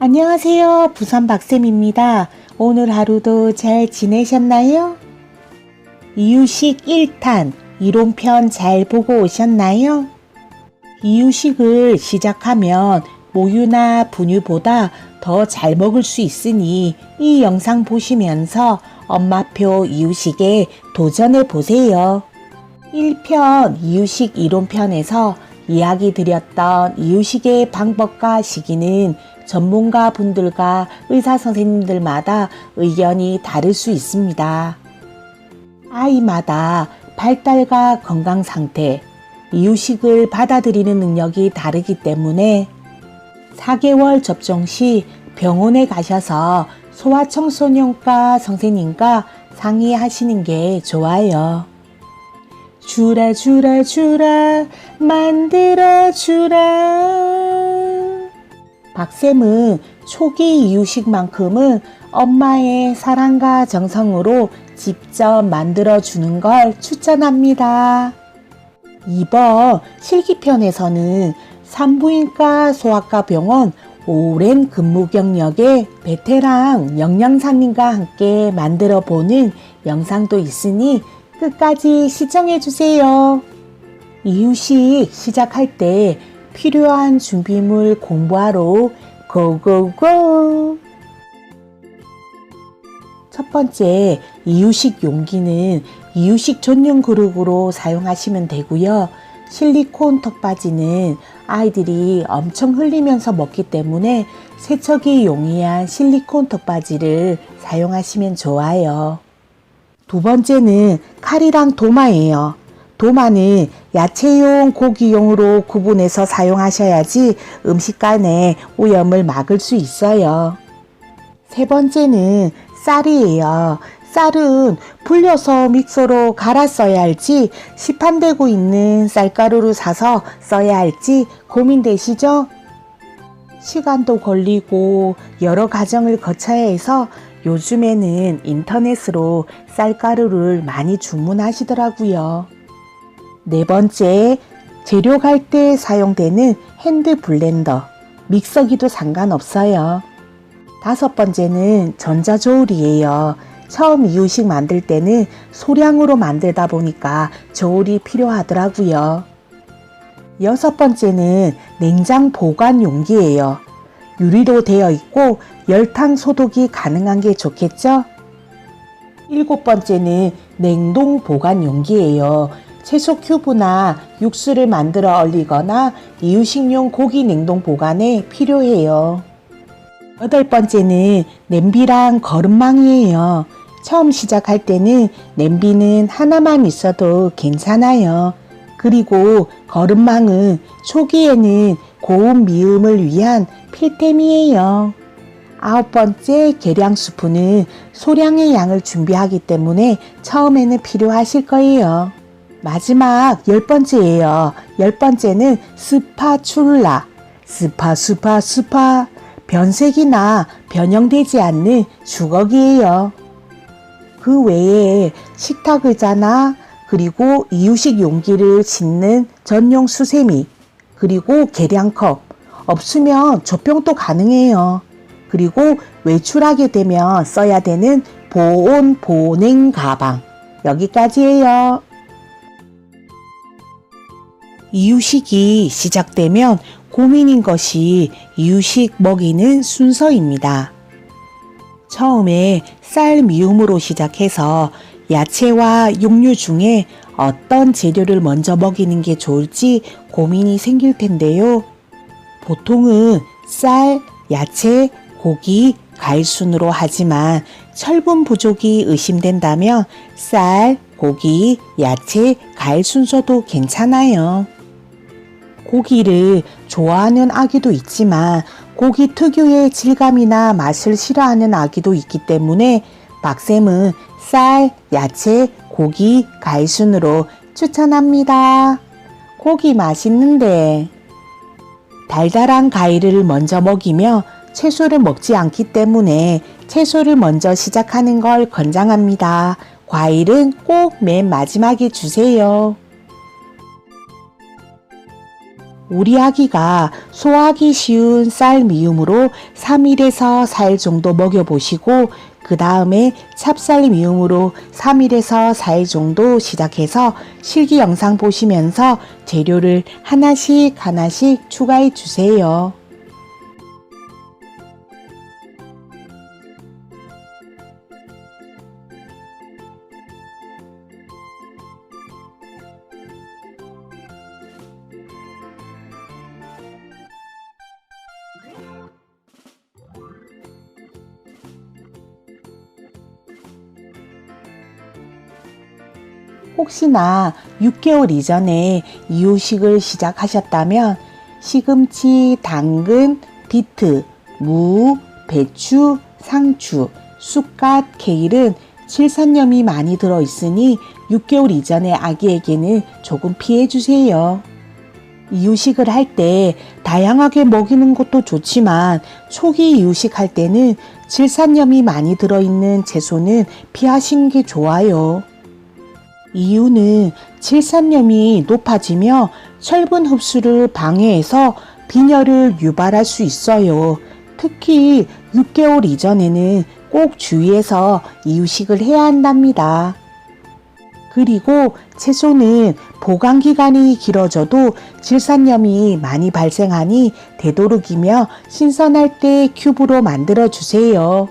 안녕하세요. 부산 박쌤입니다. 오늘 하루도 잘 지내셨나요? 이유식 1탄 이론편 잘 보고 오셨나요? 이유식을 시작하면 모유나 분유보다 더 잘 먹을 수 있으니 이 영상 보시면서 엄마표 이유식에 도전해 보세요. 1편 이유식 이론편에서 이야기 드렸던 이유식의 방법과 시기는 전문가 분들과 의사 선생님들마다 의견이 다를 수 있습니다. 아이마다 발달과 건강 상태, 이유식을 받아들이는 능력이 다르기 때문에 4개월 접종 시 병원에 가셔서 소아청소년과 선생님과 상의하시는 게 좋아요. 주라 주라 주라 만들어 주라 박쌤은 초기 이유식만큼은 엄마의 사랑과 정성으로 직접 만들어 주는 걸 추천합니다. 이번 실기편에서는 산부인과 소아과 병원 오랜 근무 경력의 베테랑 영양사님과 함께 만들어 보는 영상도 있으니 끝까지 시청해 주세요. 이유식 시작할 때 필요한 준비물 공부하러 고고고! 첫 번째, 이유식 용기는 이유식 전용 그릇으로 사용하시면 되고요. 실리콘 턱받이는 아이들이 엄청 흘리면서 먹기 때문에 세척이 용이한 실리콘 턱받이를 사용하시면 좋아요. 두 번째는 칼이랑 도마예요. 도마는 야채용, 고기용으로 구분해서 사용하셔야지 음식간에 오염을 막을 수 있어요. 세 번째는 쌀이에요. 쌀은 불려서 믹서로 갈아 써야 할지 시판되고 있는 쌀가루를 사서 써야 할지 고민되시죠? 시간도 걸리고 여러 과정을 거쳐야 해서 요즘에는 인터넷으로 쌀가루를 많이 주문하시더라고요. 네 번째, 재료 갈 때 사용되는 핸드 블렌더, 믹서기도 상관없어요. 다섯 번째는 전자저울이에요. 처음 이유식 만들 때는 소량으로 만들다 보니까 저울이 필요하더라고요. 여섯 번째는 냉장 보관 용기예요. 유리로 되어 있고 열탕 소독이 가능한 게 좋겠죠? 일곱 번째는 냉동 보관 용기예요. 채소 큐브나 육수를 만들어 얼리거나 이유식용 고기 냉동 보관에 필요해요. 여덟 번째는 냄비랑 거름망이에요. 처음 시작할 때는 냄비는 하나만 있어도 괜찮아요. 그리고 거름망은 초기에는 고운 미음을 위한 필템이에요. 아홉 번째 계량 스프는 소량의 양을 준비하기 때문에 처음에는 필요하실 거예요. 마지막 열 번째예요. 열 번째는 스파출라. 스파, 스파, 스파. 변색이나 변형되지 않는 주걱이에요. 그 외에 식탁 의자나 그리고 이유식 용기를 싣는 전용 수세미, 그리고 계량컵, 없으면 조병도 가능해요. 그리고 외출하게 되면 써야 되는 보온 보냉 가방. 여기까지예요. 이유식이 시작되면 고민인 것이 이유식 먹이는 순서입니다. 처음에 쌀 미음으로 시작해서 야채와 육류 중에 어떤 재료를 먼저 먹이는 게 좋을지 고민이 생길 텐데요. 보통은 쌀, 야채, 고기, 과일 순으로 하지만 철분 부족이 의심된다면 쌀, 고기, 야채, 과일 순서도 괜찮아요. 고기를 좋아하는 아기도 있지만 고기 특유의 질감이나 맛을 싫어하는 아기도 있기 때문에 박쌤은 쌀, 야채, 고기, 과일 순으로 추천합니다. 고기 맛있는데 달달한 과일을 먼저 먹이며 채소를 먹지 않기 때문에 채소를 먼저 시작하는 걸 권장합니다. 과일은 꼭 맨 마지막에 주세요. 우리 아기가 소화하기 쉬운 쌀 미음으로 3일에서 4일 정도 먹여보시고 그 다음에 찹쌀 미음으로 3일에서 4일 정도 시작해서 실기 영상 보시면서 재료를 하나씩 하나씩 추가해 주세요. 혹시나 6개월 이전에 이유식을 시작하셨다면 시금치, 당근, 비트, 무, 배추, 상추, 쑥갓, 케일은 칠산염이 많이 들어있으니 6개월 이전의 아기에게는 조금 피해주세요. 이유식을 할 때 다양하게 먹이는 것도 좋지만 초기 이유식 할 때는 질산염이 많이 들어있는 채소는 피하시는 게 좋아요. 이유는 질산염이 높아지며 철분 흡수를 방해해서 빈혈을 유발할 수 있어요. 특히 6개월 이전에는 꼭 주의해서 이유식을 해야 한답니다. 그리고 채소는 보관 기간이 길어져도 질산염이 많이 발생하니 되도록이며 신선할 때 큐브로 만들어 주세요.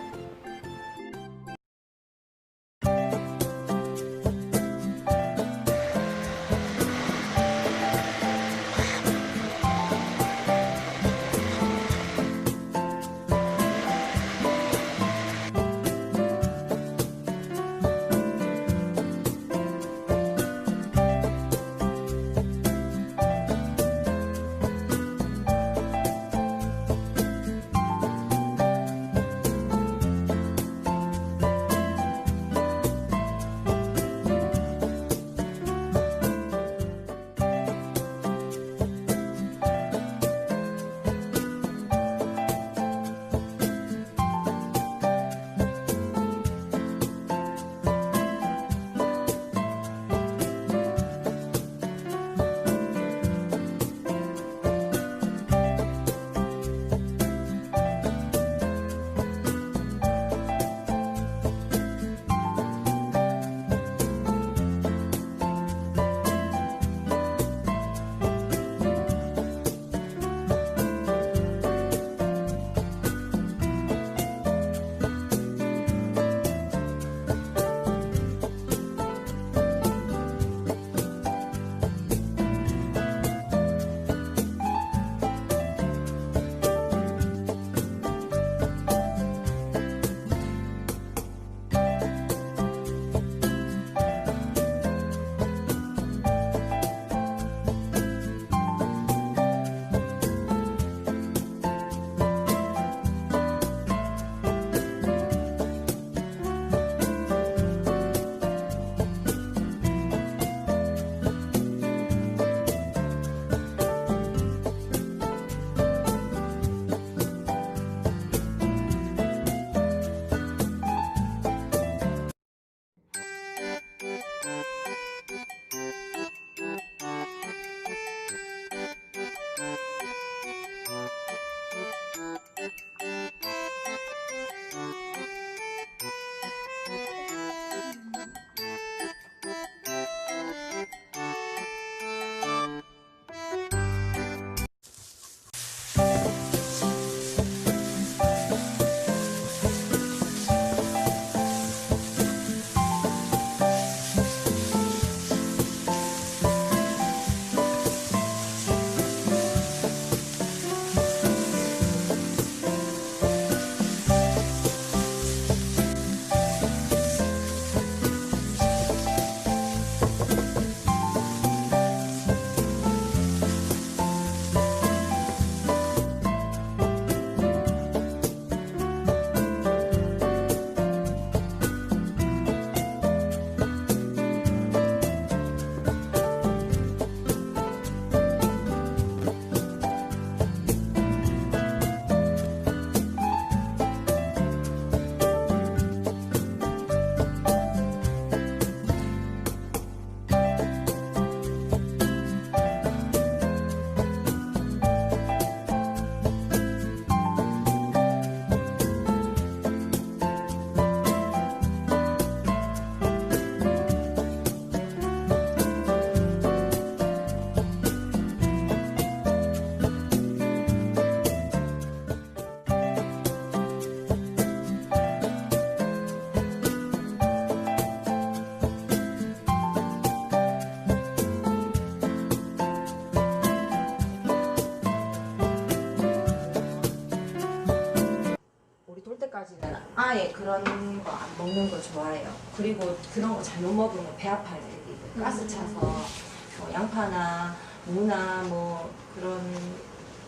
아예 그런 거 안 먹는 거 좋아해요. 그리고 그런 거 잘못 먹으면 배 아파요. 애기들. 가스 차서 뭐 양파나 무나 뭐 그런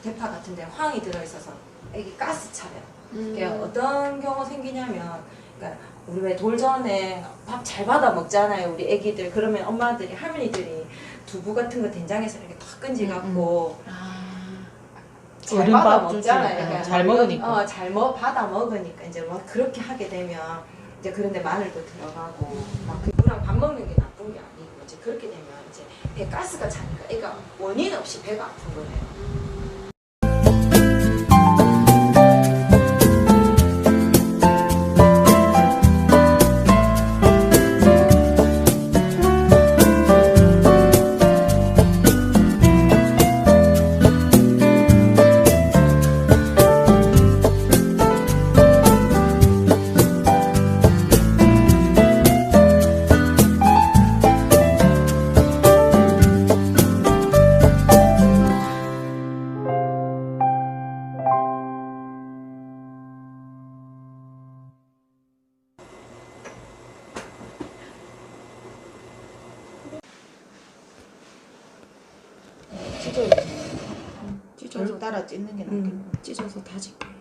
대파 같은 데 황이 들어있어서 애기 가스 차요. 이게 어떤 경우 생기냐면 그러니까 우리 왜 돌전에 밥 잘 받아 먹잖아요 우리 애기들 그러면 엄마들이 할머니들이 두부 같은 거 된장에서 이렇게 탁 건지 갖고 잘어 른 받아. 먹잖아요. 네, 그러니까 잘 먹으니까. 어, 잘 먹, 받아 먹으니까 이제 막 그렇게 하게 되면 이제 그런데 마늘도 들어가고 막 그랑 밥 먹는 게 나쁜 게 아니고 이제 그렇게 되면 이제 배 가스가 차니까 애가 원인 없이 배가 아픈 거예요. 찢어서 따라 찢는 게 음, 찢어서. 음.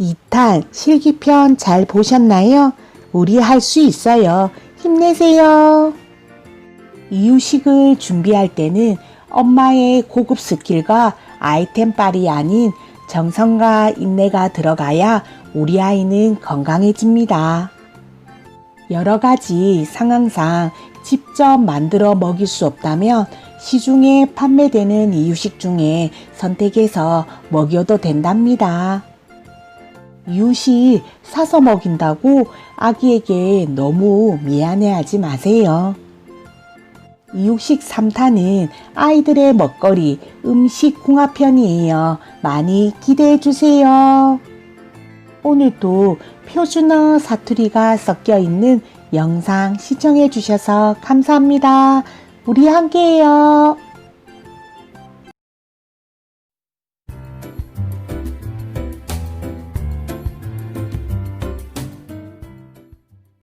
이탄 실기편 잘 보셨나요? 우리 할 수 있어요. 힘내세요. 이유식을 준비할 때는 엄마의 고급 스킬과 아이템 빨이 아닌 정성과 인내가 들어가야 우리 아이는 건강해집니다. 여러 가지 상황상 직접 만들어 먹일 수 없다면 시중에 판매되는 이유식 중에 선택해서 먹여도 된답니다. 이웃이 사서 먹인다고 아기에게 너무 미안해하지 마세요. 이육식 3탄은 아이들의 먹거리 음식 홍합편이에요. 많이 기대해 주세요. 오늘도 표준어 사투리가 섞여 있는 영상 시청해 주셔서 감사합니다. 우리 함께해요.